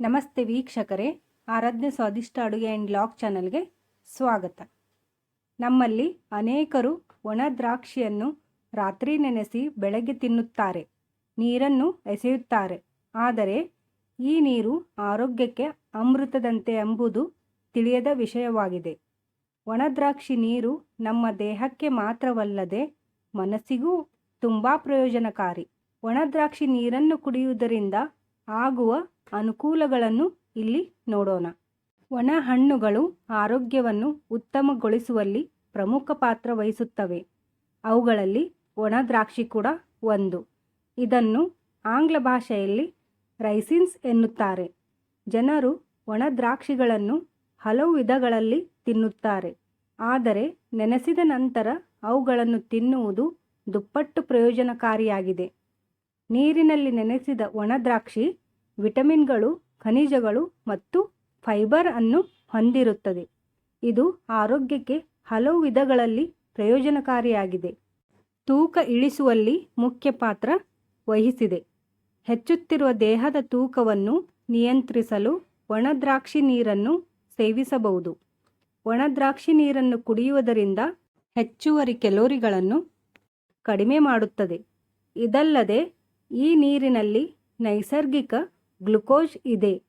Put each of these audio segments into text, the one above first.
ನಮಸ್ತೆ ವೀಕ್ಷಕರೇ, ಆರಾಧ್ಯ ಸ್ವಾದಿಷ್ಟ ಅಡುಗೆ ಆ್ಯಂಡ್ ಲಾಗ್ ಚಾನಲ್ಗೆ ಸ್ವಾಗತ. ನಮ್ಮಲ್ಲಿ ಅನೇಕರು ಒಣ ದ್ರಾಕ್ಷಿಯನ್ನು ರಾತ್ರಿ ನೆನೆಸಿ ಬೆಳಗ್ಗೆ ತಿನ್ನುತ್ತಾರೆ, ನೀರನ್ನು ಎಸೆಯುತ್ತಾರೆ. ಆದರೆ ಈ ನೀರು ಆರೋಗ್ಯಕ್ಕೆ ಅಮೃತದಂತೆ ಎಂಬುದು ತಿಳಿಯದ ವಿಷಯವಾಗಿದೆ. ಒಣ ದ್ರಾಕ್ಷಿ ನೀರು ನಮ್ಮ ದೇಹಕ್ಕೆ ಮಾತ್ರವಲ್ಲದೆ ಮನಸ್ಸಿಗೂ ತುಂಬ ಪ್ರಯೋಜನಕಾರಿ. ಒಣ ದ್ರಾಕ್ಷಿ ನೀರನ್ನು ಕುಡಿಯುವುದರಿಂದ ಆಗುವ ಅನುಕೂಲಗಳನ್ನು ಇಲ್ಲಿ ನೋಡೋಣ. ಒಣ ಹಣ್ಣುಗಳು ಆರೋಗ್ಯವನ್ನು ಉತ್ತಮಗೊಳಿಸುವಲ್ಲಿ ಪ್ರಮುಖ ಪಾತ್ರ ವಹಿಸುತ್ತವೆ. ಅವುಗಳಲ್ಲಿ ಒಣ ದ್ರಾಕ್ಷಿ ಕೂಡ ಒಂದು. ಇದನ್ನು ಆಂಗ್ಲ ಭಾಷೆಯಲ್ಲಿ ರೈಸಿನ್ಸ್ ಎನ್ನುತ್ತಾರೆ. ಜನರು ಒಣ ದ್ರಾಕ್ಷಿಗಳನ್ನು ಹಲವು ವಿಧಗಳಲ್ಲಿ ತಿನ್ನುತ್ತಾರೆ. ಆದರೆ ನೆನೆಸಿದ ನಂತರ ಅವುಗಳನ್ನು ತಿನ್ನುವುದು ದುಪ್ಪಟ್ಟು ಪ್ರಯೋಜನಕಾರಿಯಾಗಿದೆ. ನೀರಿನಲ್ಲಿ ನೆನೆಸಿದ ಒಣದ್ರಾಕ್ಷಿ ವಿಟಮಿನ್ಗಳು, ಖನಿಜಗಳು ಮತ್ತು ಫೈಬರ್ ಅನ್ನು ಹೊಂದಿರುತ್ತದೆ. ಇದು ಆರೋಗ್ಯಕ್ಕೆ ಹಲವು ವಿಧಗಳಲ್ಲಿ ಪ್ರಯೋಜನಕಾರಿಯಾಗಿದೆ. ತೂಕ ಇಳಿಸುವಲ್ಲಿ ಮುಖ್ಯ ಪಾತ್ರ ವಹಿಸಿದೆ. ಹೆಚ್ಚುತ್ತಿರುವ ದೇಹದ ತೂಕವನ್ನು ನಿಯಂತ್ರಿಸಲು ಒಣದ್ರಾಕ್ಷಿ ನೀರನ್ನು ಸೇವಿಸಬಹುದು. ಒಣದ್ರಾಕ್ಷಿ ನೀರನ್ನು ಕುಡಿಯುವುದರಿಂದ ಹೆಚ್ಚುವರಿ ಕೆಲೋರಿಗಳನ್ನು ಕಡಿಮೆ ಮಾಡುತ್ತದೆ. ಇದಲ್ಲದೆ ಈ ನೀರಿನಲ್ಲಿ ನೈಸರ್ಗಿಕ ಗ್ಲುಕೋಸ್ ಇದೆ.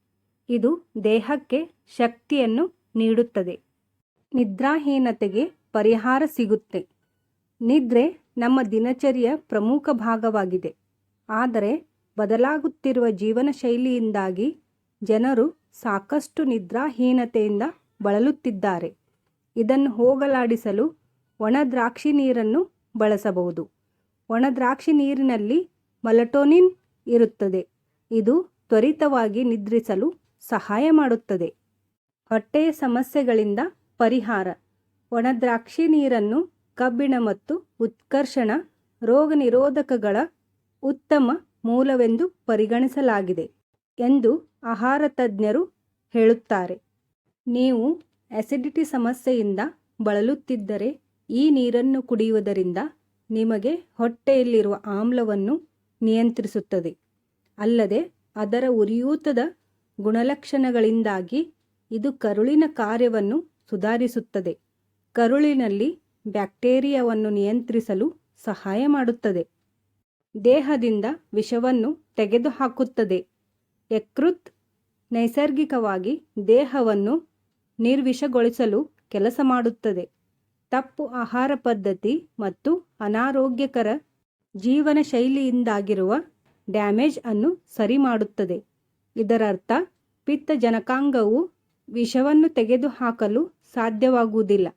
ಇದು ದೇಹಕ್ಕೆ ಶಕ್ತಿಯನ್ನು ನೀಡುತ್ತದೆ. ನಿದ್ರಾಹೀನತೆಗೆ ಪರಿಹಾರ ಸಿಗುತ್ತೆ. ನಿದ್ರೆ ನಮ್ಮ ದಿನಚರಿಯ ಪ್ರಮುಖ ಭಾಗವಾಗಿದೆ. ಆದರೆ ಬದಲಾಗುತ್ತಿರುವ ಜೀವನ ಶೈಲಿಯಿಂದಾಗಿ ಜನರು ಸಾಕಷ್ಟು ನಿದ್ರಾಹೀನತೆಯಿಂದ ಬಳಲುತ್ತಿದ್ದಾರೆ. ಇದನ್ನು ಹೋಗಲಾಡಿಸಲು ಒಣದ್ರಾಕ್ಷಿ ನೀರನ್ನು ಬಳಸಬಹುದು. ಒಣದ್ರಾಕ್ಷಿ ನೀರಿನಲ್ಲಿ ಮಲಟೋನಿನ್ ಇರುತ್ತದೆ. ಇದು ತ್ವರಿತವಾಗಿ ನಿದ್ರಿಸಲು ಸಹಾಯ ಮಾಡುತ್ತದೆ. ಹೊಟ್ಟೆಯ ಸಮಸ್ಯೆಗಳಿಂದ ಪರಿಹಾರ. ಒಣದ್ರಾಕ್ಷಿ ನೀರನ್ನು ಕಬ್ಬಿಣ ಮತ್ತು ಉತ್ಕರ್ಷಣ, ರೋಗ ನಿರೋಧಕಗಳ ಉತ್ತಮ ಮೂಲವೆಂದು ಪರಿಗಣಿಸಲಾಗಿದೆ ಎಂದು ಆಹಾರ ತಜ್ಞರು ಹೇಳುತ್ತಾರೆ. ನೀವು ಅಸಿಡಿಟಿ ಸಮಸ್ಯೆಯಿಂದ ಬಳಲುತ್ತಿದ್ದರೆ ಈ ನೀರನ್ನು ಕುಡಿಯುವುದರಿಂದ ನಿಮಗೆ ಹೊಟ್ಟೆಯಲ್ಲಿರುವ ಆಮ್ಲವನ್ನು ನಿಯಂತ್ರಿಸುತ್ತದೆ. ಅಲ್ಲದೆ ಅದರ ಉರಿಯೂತದ ಗುಣಲಕ್ಷಣಗಳಿಂದಾಗಿ ಇದು ಕರುಳಿನ ಕಾರ್ಯವನ್ನು ಸುಧಾರಿಸುತ್ತದೆ. ಕರುಳಿನಲ್ಲಿ ಬ್ಯಾಕ್ಟೀರಿಯಾವನ್ನು ನಿಯಂತ್ರಿಸಲು ಸಹಾಯ ಮಾಡುತ್ತದೆ. ದೇಹದಿಂದ ವಿಷವನ್ನು ತೆಗೆದುಹಾಕುತ್ತದೆ. ಯಕೃತ್ ನೈಸರ್ಗಿಕವಾಗಿ ದೇಹವನ್ನು ನಿರ್ವಿಷಗೊಳಿಸಲು ಕೆಲಸ ಮಾಡುತ್ತದೆ. ತಪ್ಪು ಆಹಾರ ಪದ್ಧತಿ ಮತ್ತು ಅನಾರೋಗ್ಯಕರ ಜೀವನ ಶೈಲಿಯಿಂದಾಗಿರುವ ಡ್ಯಾಮೇಜ್ ಅನ್ನು ಸರಿ ಮಾಡುತ್ತದೆ ಇದರರ್ಥ ಪಿತ್ತ ಜನಕಾಂಗವು ವಿಷವನ್ನು ತೆಗೆದುಹಾಕಲು ಸಾಧ್ಯವಾಗುವುದಿಲ್ಲ.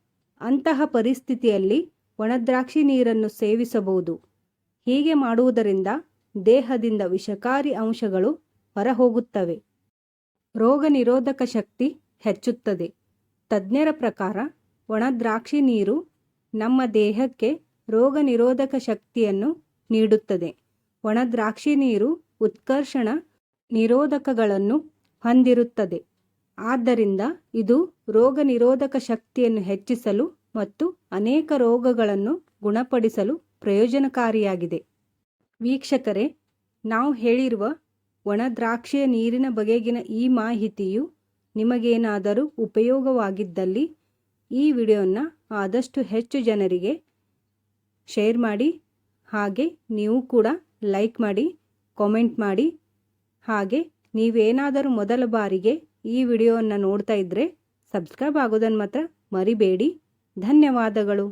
ಅಂತಹ ಪರಿಸ್ಥಿತಿಯಲ್ಲಿ ಒಣದ್ರಾಕ್ಷಿ ನೀರನ್ನು ಸೇವಿಸಬಹುದು. ಹೀಗೆ ಮಾಡುವುದರಿಂದ ದೇಹದಿಂದ ವಿಷಕಾರಿ ಅಂಶಗಳು ಹೊರಹೋಗುತ್ತವೆ. ರೋಗ ನಿರೋಧಕ ಶಕ್ತಿ ಹೆಚ್ಚುತ್ತದೆ. ತಜ್ಞರ ಪ್ರಕಾರ, ಒಣದ್ರಾಕ್ಷಿ ನೀರು ನಮ್ಮ ದೇಹಕ್ಕೆ ರೋಗ ನಿರೋಧಕ ಶಕ್ತಿಯನ್ನು ನೀಡುತ್ತದೆ. ಒಣದ್ರಾಕ್ಷಿ ನೀರು ಉತ್ಕರ್ಷಣ ನಿರೋಧಕಗಳನ್ನು ಹೊಂದಿರುತ್ತದೆ. ಆದ್ದರಿಂದ ಇದು ರೋಗ ನಿರೋಧಕ ಶಕ್ತಿಯನ್ನು ಹೆಚ್ಚಿಸಲು ಮತ್ತು ಅನೇಕ ರೋಗಗಳನ್ನು ಗುಣಪಡಿಸಲು ಪ್ರಯೋಜನಕಾರಿಯಾಗಿದೆ. ವೀಕ್ಷಕರೇ, ನಾವು ಹೇಳಿರುವ ಒಣದ್ರಾಕ್ಷಿಯ ನೀರಿನ ಬಗೆಗಿನ ಈ ಮಾಹಿತಿಯು ನಿಮಗೇನಾದರೂ ಉಪಯೋಗವಾಗಿದ್ದಲ್ಲಿ ಈ ವಿಡಿಯೋನ ಆದಷ್ಟು ಹೆಚ್ಚು ಜನರಿಗೆ ಶೇರ್ ಮಾಡಿ ಹಾಗೆ ನೀವು ಕೂಡ ಲೈಕ್ ಮಾಡಿ ಕಾಮೆಂಟ್ ಮಾಡಿ. ಹಾಗೆ ನೀವೇನಾದರೂ ಮೊದಲ ಬಾರಿಗೆ ಈ ವಿಡಿಯೋವನ್ನು ನೋಡ್ತಾ ಇದ್ದರೆ ಸಬ್ಸ್ಕ್ರೈಬ್ ಆಗೋದನ್ನು ಮಾತ್ರ ಮರಿಬೇಡಿ. ಧನ್ಯವಾದಗಳು.